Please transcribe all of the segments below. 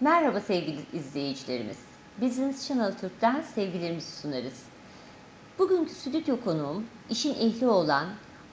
Merhaba sevgili izleyicilerimiz. Business Channel Türk'ten sevgilerimizi sunarız. Bugünkü stüdyo konuğum işin ehli olan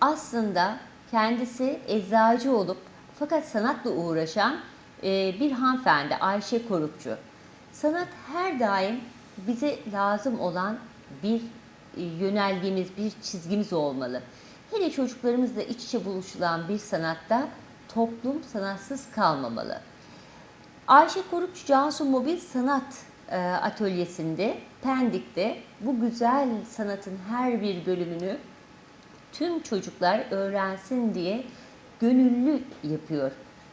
aslında kendisi eczacı olup fakat sanatla uğraşan e, bir hanımefendi Ayşe Korukçu. Sanat her daim bize lazım olan bir e, yönelgemiz, bir çizgimiz olmalı. Hele çocuklarımızla iç içe buluşulan bir sanatta toplum sanatsız kalmamalı. Ayşe Korukçu Cansu Mobil Sanat e, Atölyesi'nde Pendik'te bu güzel sanatın her bir bölümünü tüm çocuklar öğrensin diye gönüllü yapıyor.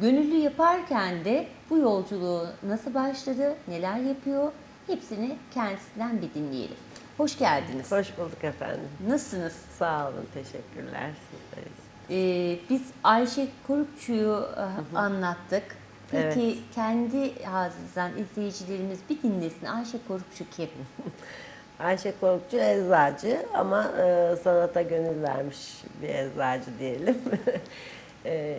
Gönüllü yaparken de bu yolculuğu nasıl başladı, neler yapıyor hepsini kendisinden bir dinleyelim. Hoş geldiniz. Hoş bulduk efendim. Nasılsınız? Sağ olun, teşekkürler. Sizleriz. Ee, biz Ayşe Korukçu'yu e, anlattık. Peki Evet. kendi ağzınızdan izleyicilerimiz bir dinlesin. Ayşe Korukçu kim? Ayşe Korkçu eczacı ama e, sanata gönül vermiş bir eczacı diyelim. e,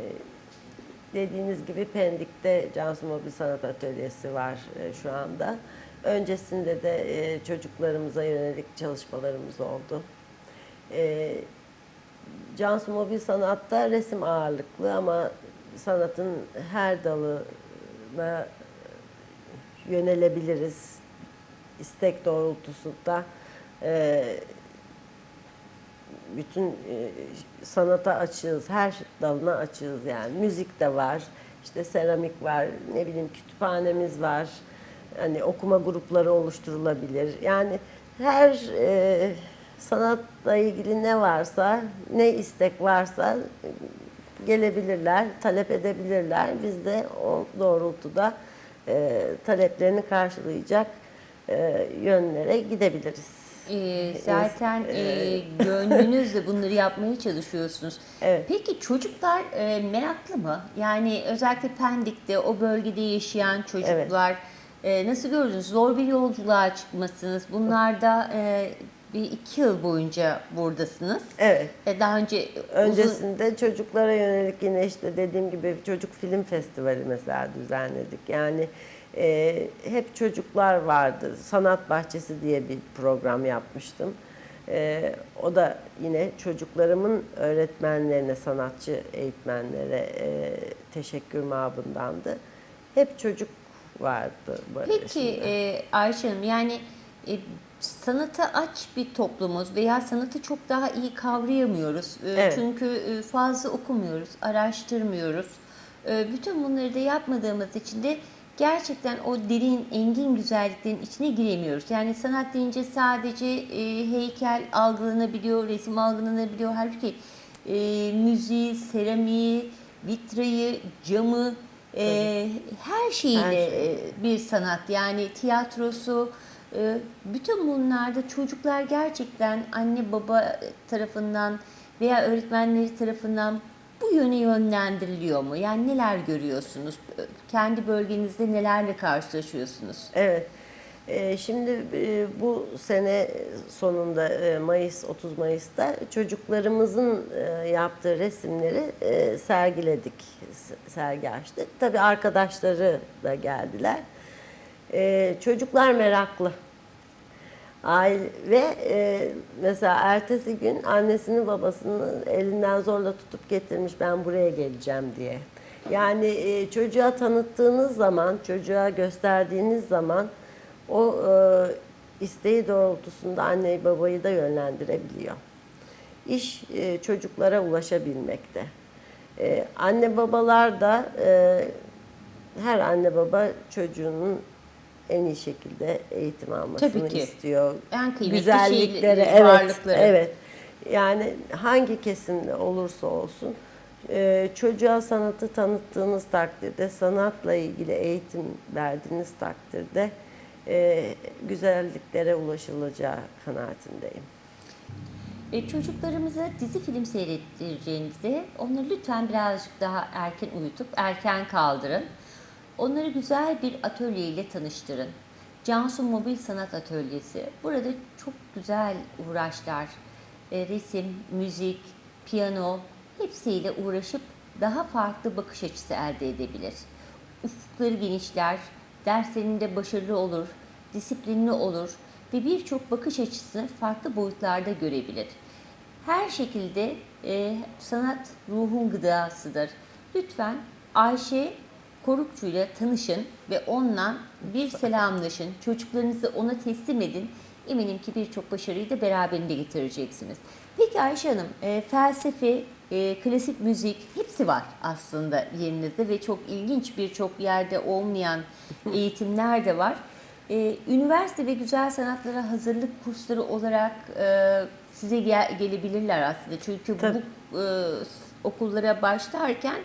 dediğiniz gibi Pendik'te Cansu Mobil Sanat Atölyesi var e, şu anda. Öncesinde de e, çocuklarımıza yönelik çalışmalarımız oldu. E, Cansu Mobil Sanat'ta resim ağırlıklı ama sanatın her dalına yönelebiliriz. İstek doğrultusunda e, bütün e, sanata açığız, her dalına açığız yani. Müzik de var, işte seramik var, ne bileyim kütüphanemiz var. Hani okuma grupları oluşturulabilir. Yani her e, sanatla ilgili ne varsa, ne istek varsa gelebilirler, talep edebilirler. Biz de o doğrultuda e, taleplerini karşılayacak e, yönlere gidebiliriz. Ee, zaten e, gönlünüzle bunları yapmaya çalışıyorsunuz. Evet. Peki çocuklar e, meraklı mı? Yani özellikle Pendik'te o bölgede yaşayan çocuklar e, nasıl gördünüz? Zor bir yolculuğa çıkmasınız. Bunlar da e, bir iki yıl boyunca buradasınız. Evet. E, daha önce uzun Öncesinde çocuklara yönelik yine işte dediğim gibi çocuk film festivali mesela düzenledik. Yani e, hep çocuklar vardı. Sanat Bahçesi diye bir program yapmıştım. E, o da yine çocuklarımın öğretmenlerine, sanatçı eğitmenlere e, teşekkür mabındandı. Hep çocuk vardı. Peki e, Ayşe Hanım yani e, sanata aç bir toplumuz veya sanatı çok daha iyi kavrayamıyoruz. E, Evet. Çünkü e, fazla okumuyoruz, araştırmıyoruz. E, bütün bunları da yapmadığımız için de gerçekten o derin, engin güzelliklerin içine giremiyoruz. Yani sanat deyince sadece e, heykel algılanabiliyor, resim algılanabiliyor. Halbuki e, müziği, seramiği, vitrayı, camı, e, her şeyiyle Her şey. e, bir sanat yani tiyatrosu bütün bunlarda çocuklar gerçekten anne baba tarafından veya öğretmenleri tarafından bu yöne yönlendiriliyor mu? Yani neler görüyorsunuz? Kendi bölgenizde nelerle karşılaşıyorsunuz? Evet. Ee, Şimdi e, bu sene sonunda e, Mayıs 30 Mayıs'ta çocuklarımızın e, yaptığı resimleri sergiledik, sergi açtık. Tabii arkadaşları da geldiler. E, Çocuklar meraklı. Aile ve e, mesela ertesi gün annesini babasını elinden zorla tutup getirmiş ben buraya geleceğim diye. Yani e, çocuğa tanıttığınız zaman, çocuğa gösterdiğiniz zaman o e, isteği doğrultusunda anneyi babayı da yönlendirebiliyor. İş e, çocuklara ulaşabilmekte. E, anne babalar da e, her anne baba çocuğunun en iyi şekilde eğitim almasını Tabii ki. istiyor. En kıymetli Güzellikleri, şeyleri, evet, varlıkları. evet. Yani hangi kesimde olursa olsun e, çocuğa sanatı tanıttığınız takdirde, sanatla ilgili eğitim verdiğiniz takdirde e, güzelliklere ulaşılacağı kanaatindeyim. E, çocuklarımıza dizi film seyrettireceğinizde onları lütfen birazcık daha erken uyutup erken kaldırın. Onları güzel bir atölye ile tanıştırın. Cansu Mobil Sanat Atölyesi. Burada çok güzel uğraşlar, e, resim, müzik, piyano hepsiyle uğraşıp daha farklı bakış açısı elde edebilir. Ufukları genişler, derslerinde başarılı olur, disiplinli olur ve birçok bakış açısını farklı boyutlarda görebilir. Her şekilde e, sanat ruhun gıdasıdır. Lütfen Ayşe Korukçu'yla tanışın ve onunla bir selamlaşın. Çocuklarınızı ona teslim edin. Eminim ki birçok başarıyı da beraberinde getireceksiniz. Peki Ayşe Hanım, e, felsefe, e, klasik müzik hepsi var aslında yerinizde ve çok ilginç birçok yerde olmayan eğitimler de var. E, üniversite ve güzel sanatlara hazırlık kursları olarak e, size gel- gelebilirler aslında. Çünkü Tabii. bu e, okullara başlarken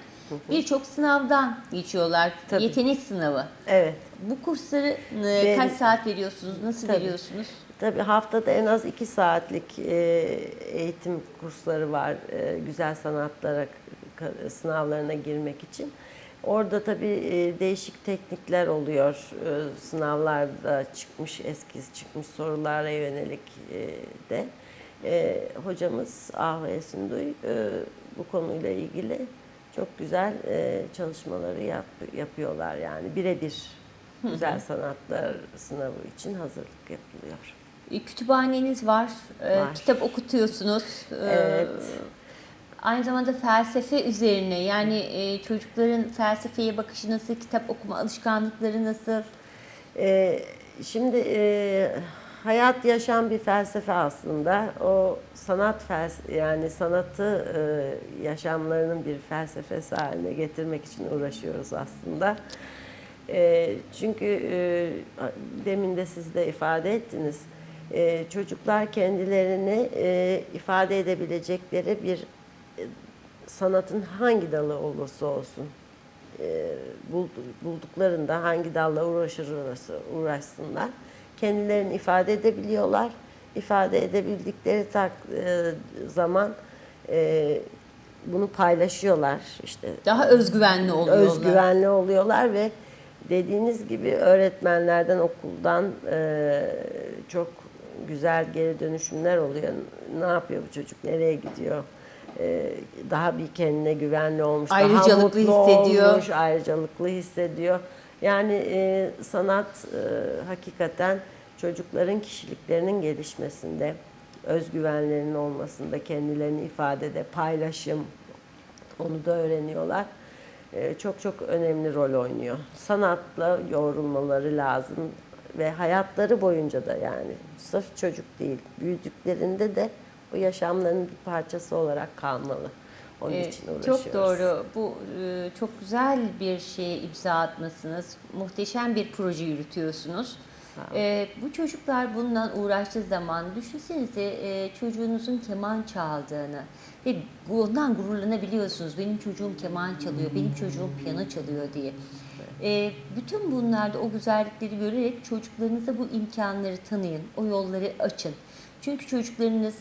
birçok sınavdan geçiyorlar. Tabii. Yetenek sınavı. Evet. Bu kursları Ben- kaç saat veriyorsunuz? Nasıl Tabii. veriyorsunuz? Tabii haftada en az iki saatlik e, eğitim kursları var e, güzel sanatlara sınavlarına girmek için. Orada tabii e, değişik teknikler oluyor. Sınavlarda çıkmış, eski çıkmış sorulara yönelik de. Hocamız Ahu Esinduy bu konuyla ilgili çok güzel e, çalışmaları yap, yapıyorlar yani birebir güzel sanatlar sınavı için hazırlık yapılıyor. E, Kütüphaneniz var, e, Var. kitap okutuyorsunuz. E, Evet. Aynı zamanda felsefe üzerine yani çocukların felsefeye bakışı nasıl, kitap okuma alışkanlıkları nasıl? Şimdi hayat yaşam bir felsefe aslında. O sanat felsefe yani sanatı e, yaşamlarının bir felsefesi haline getirmek için uğraşıyoruz aslında. E, çünkü e, demin de siz de ifade ettiniz. E, çocuklar kendilerini e, ifade edebilecekleri bir e, sanatın hangi dalı olursa olsun e, bul- bulduklarında hangi dalla uğraşırlarsa uğraşsınlar kendilerini ifade edebiliyorlar. İfade edebildikleri tak, e, zaman e, bunu paylaşıyorlar işte Daha özgüvenli oluyorlar. özgüvenli oluyorlar ve dediğiniz gibi öğretmenlerden okuldan e, çok güzel geri dönüşümler oluyor. Ne yapıyor bu çocuk? Nereye gidiyor? E, daha bir kendine güvenli olmuş, daha Ayrıcalıklı mutlu hissediyor. olmuş, ayrıcalıklı hissediyor. Yani e, sanat e, hakikaten çocukların kişiliklerinin gelişmesinde, özgüvenlerinin olmasında, kendilerini ifadede, paylaşım, onu da öğreniyorlar. Ee, çok çok önemli rol oynuyor. Sanatla yoğrulmaları lazım ve hayatları boyunca da yani sırf çocuk değil, büyüdüklerinde de bu yaşamlarının bir parçası olarak kalmalı. Onun Ee, için uğraşıyoruz. Çok doğru. Bu e, çok güzel bir şeye imza atmasınız. Muhteşem bir proje yürütüyorsunuz. Ee, bu çocuklar bundan uğraştığı zaman düşünsenize e, çocuğunuzun keman çaldığını ve bundan gururlanabiliyorsunuz. Benim çocuğum keman çalıyor, benim çocuğum piyano çalıyor diye. Ee, bütün bunlarda o güzellikleri görerek çocuklarınıza bu imkanları tanıyın, o yolları açın. Çünkü çocuklarınız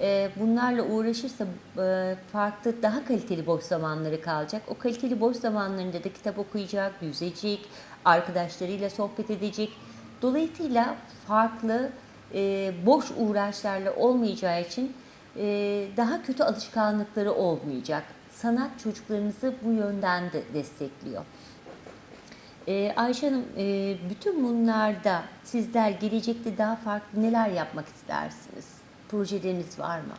e, bunlarla uğraşırsa e, farklı, daha kaliteli boş zamanları kalacak. O kaliteli boş zamanlarında da kitap okuyacak, yüzecek, arkadaşlarıyla sohbet edecek. Dolayısıyla farklı, e, boş uğraşlarla olmayacağı için e, daha kötü alışkanlıkları olmayacak. Sanat çocuklarınızı bu yönden de destekliyor. Ee, Ayşe Hanım, bütün bunlarda sizler gelecekte daha farklı neler yapmak istersiniz? Projeleriniz var mı?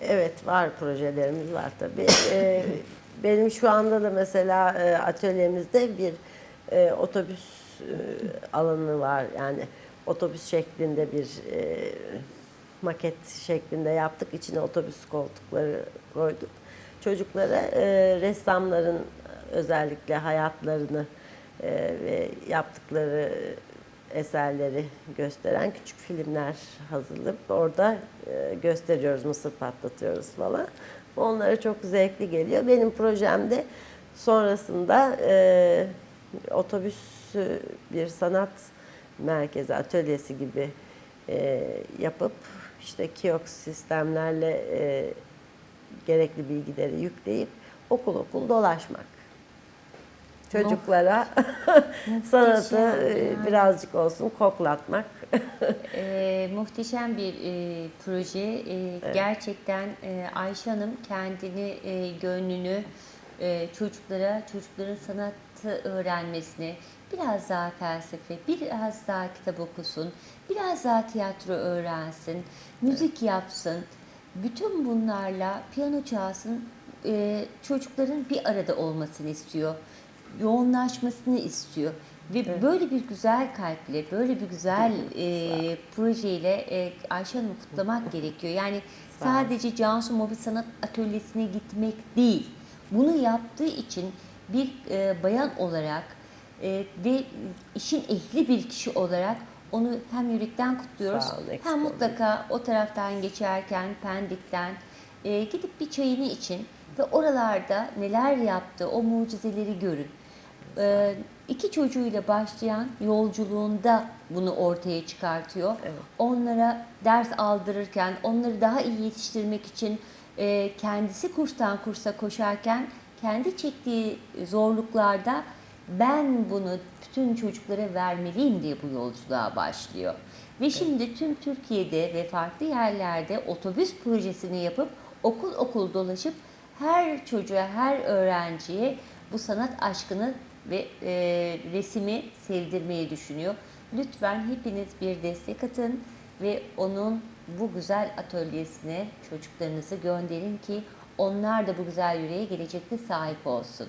Evet var projelerimiz var tabii. Ee, benim şu anda da mesela e, atölyemizde bir e, otobüs e, alanı var. Yani otobüs şeklinde bir e, maket şeklinde yaptık. İçine otobüs koltukları koyduk. Çocuklara e, ressamların özellikle hayatlarını e, ve yaptıkları eserleri gösteren küçük filmler hazırlayıp orada e, gösteriyoruz, mısır patlatıyoruz falan. Onlara çok zevkli geliyor. Benim projemde sonrasında e, otobüs bir sanat merkezi, atölyesi gibi e, yapıp işte kiosk sistemlerle e, gerekli bilgileri yükleyip okul okul dolaşmak. Çocuklara sanatı e, birazcık olsun koklatmak. Ee, muhteşem bir e, proje. E, Gerçekten e, Ayşe Hanım kendini, e, gönlünü e, çocuklara, çocukların sanatı öğrenmesini, biraz daha felsefe, biraz daha kitap okusun, biraz daha tiyatro öğrensin, müzik yapsın. Bütün bunlarla piyano çalsın, e, çocukların bir arada olmasını istiyor, yoğunlaşmasını istiyor. Ve böyle bir güzel kalple, böyle bir güzel e, projeyle e, Ayşe Hanım'ı kutlamak gerekiyor. Yani sadece Cansu Mobil Sanat Atölyesi'ne gitmek değil. Bunu yaptığı için bir e, bayan olarak e, ve işin ehli bir kişi olarak onu hem yürekten kutluyoruz eksik hem mutlaka o taraftan geçerken Pendik'ten e, gidip bir çayını için ve oralarda neler yaptı o mucizeleri görün. E, iki çocuğuyla başlayan yolculuğunda bunu ortaya çıkartıyor. Onlara ders aldırırken, onları daha iyi yetiştirmek için e, kendisi kurstan kursa koşarken kendi çektiği zorluklarda ben bunu bütün çocuklara vermeliyim diye bu yolculuğa başlıyor. Ve şimdi tüm Türkiye'de ve farklı yerlerde otobüs projesini yapıp okul okul dolaşıp her çocuğa, her öğrenciye bu sanat aşkını ve e, resimi sevdirmeyi düşünüyor. Lütfen hepiniz bir destek atın ve onun bu güzel atölyesine çocuklarınızı gönderin ki onlar da bu güzel yüreğe gelecekte sahip olsun.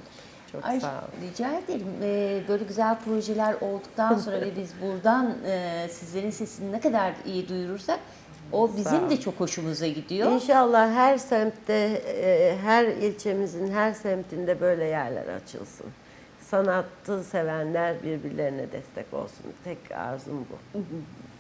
Çok Ay, sağ olun. Rica ederim. Ee, böyle güzel projeler olduktan sonra ve biz buradan e, sizlerin sesini ne kadar iyi duyurursak o bizim de çok hoşumuza gidiyor. İnşallah her semtte, e, her ilçemizin her semtinde böyle yerler açılsın. Sanatı sevenler birbirlerine destek olsun. Tek arzum bu.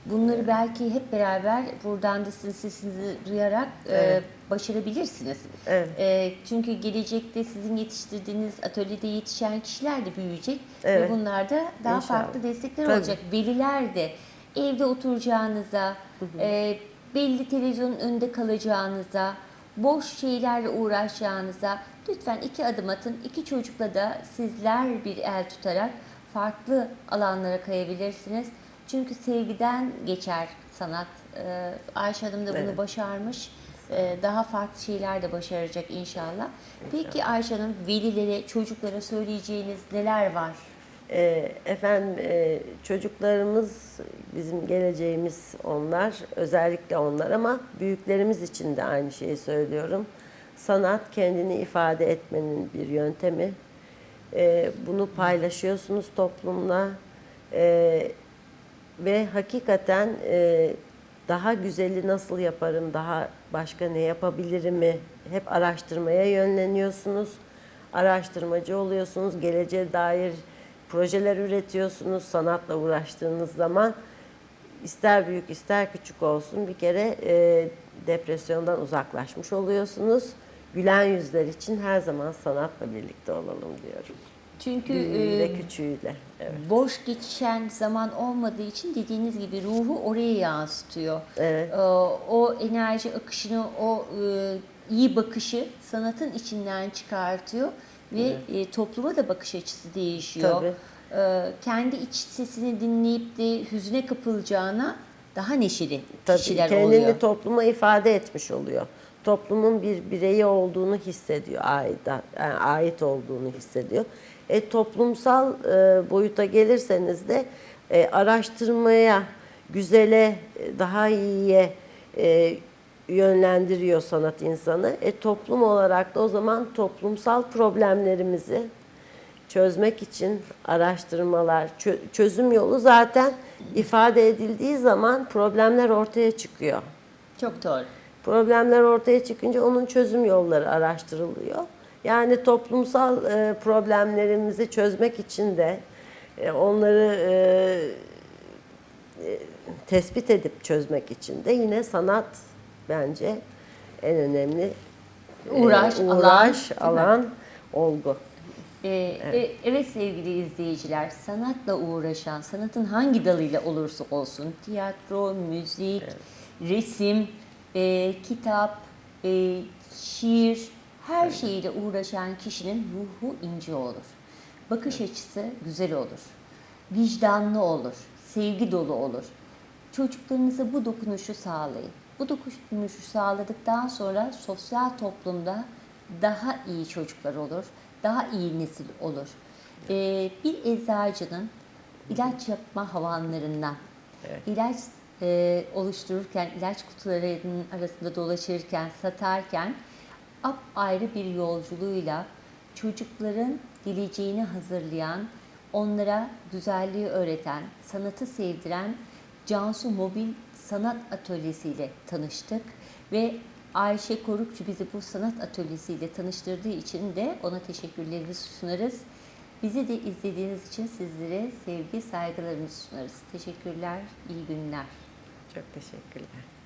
Bunları belki hep beraber buradan da sizin sesinizi duyarak e, Evet. başarabilirsiniz. Evet. E, çünkü gelecekte sizin yetiştirdiğiniz atölyede yetişen kişiler de büyüyecek Evet. ve bunlarda daha İnşallah. farklı destekler Tabii. olacak. Veliler de evde oturacağınıza, e, belli televizyonun önünde kalacağınıza, boş şeylerle uğraşacağınıza lütfen iki adım atın. İki çocukla da sizler bir el tutarak farklı alanlara kayabilirsiniz. Çünkü sevgiden geçer sanat. Ee, Ayşe Hanım da bunu Evet. başarmış. Ee, daha farklı şeyler de başaracak inşallah. Peki Ayşe Hanım velilere, çocuklara söyleyeceğiniz neler var? E, efendim e, çocuklarımız bizim geleceğimiz onlar, özellikle onlar ama büyüklerimiz için de aynı şeyi söylüyorum. Sanat kendini ifade etmenin bir yöntemi. E, bunu paylaşıyorsunuz toplumla E, ve hakikaten e, daha güzeli nasıl yaparım, daha başka ne yapabilirimi hep araştırmaya yönleniyorsunuz. Araştırmacı oluyorsunuz, geleceğe dair projeler üretiyorsunuz sanatla uğraştığınız zaman. ister büyük ister küçük olsun bir kere e, depresyondan uzaklaşmış oluyorsunuz. Gülen yüzler için her zaman sanatla birlikte olalım diyorum. Çünkü Büyüğüyle e, küçüğüyle. Evet. boş geçişen zaman olmadığı için dediğiniz gibi ruhu oraya yansıtıyor. Evet. Ee, O enerji akışını, o e, iyi bakışı sanatın içinden çıkartıyor ve e, topluma da bakış açısı değişiyor. Tabii. Ee, Kendi iç sesini dinleyip de hüzne kapılacağına daha neşeli Tabii kişiler kendini oluyor. topluma ifade etmiş oluyor. Toplumun bir bireyi olduğunu hissediyor, ait, yani ait olduğunu hissediyor. E, toplumsal e, boyuta gelirseniz de e, araştırmaya, güzele, e, daha iyiye e, yönlendiriyor sanat insanı. E, toplum olarak da o zaman toplumsal problemlerimizi çözmek için araştırmalar, çö- çözüm yolu zaten ifade edildiği zaman problemler ortaya çıkıyor. Çok doğru. Problemler ortaya çıkınca onun çözüm yolları araştırılıyor. Yani toplumsal e, problemlerimizi çözmek için de e, onları e, tespit edip çözmek için de yine sanat bence en önemli e, Uğraş, alan, uğraş, mi? alan, olgu. Ee, evet. evet sevgili izleyiciler, sanatla uğraşan, sanatın hangi dalıyla olursa olsun, tiyatro, müzik, resim, e, kitap, e, şiir, her şeyiyle uğraşan kişinin ruhu ince olur. Bakış açısı güzel olur. Vicdanlı olur, sevgi dolu olur. Çocuklarınıza bu dokunuşu sağlayın. Bu dokunuşu sağladıktan sonra sosyal toplumda daha iyi çocuklar olur, daha iyi nesil olur. Ee, bir eczacının ilaç yapma havanlarından. Evet. İlaç e, oluştururken, ilaç kutularının arasında dolaşırken, satarken ayrı bir yolculuğuyla çocukların geleceğini hazırlayan, onlara güzelliği öğreten, sanatı sevdiren Cansu Mobil Sanat Atölyesi ile tanıştık ve Ayşe Korukçu bizi bu sanat atölyesiyle tanıştırdığı için de ona teşekkürlerimizi sunarız. Bizi de izlediğiniz için sizlere sevgi, saygılarımızı sunarız. Teşekkürler, iyi günler. Çok teşekkürler.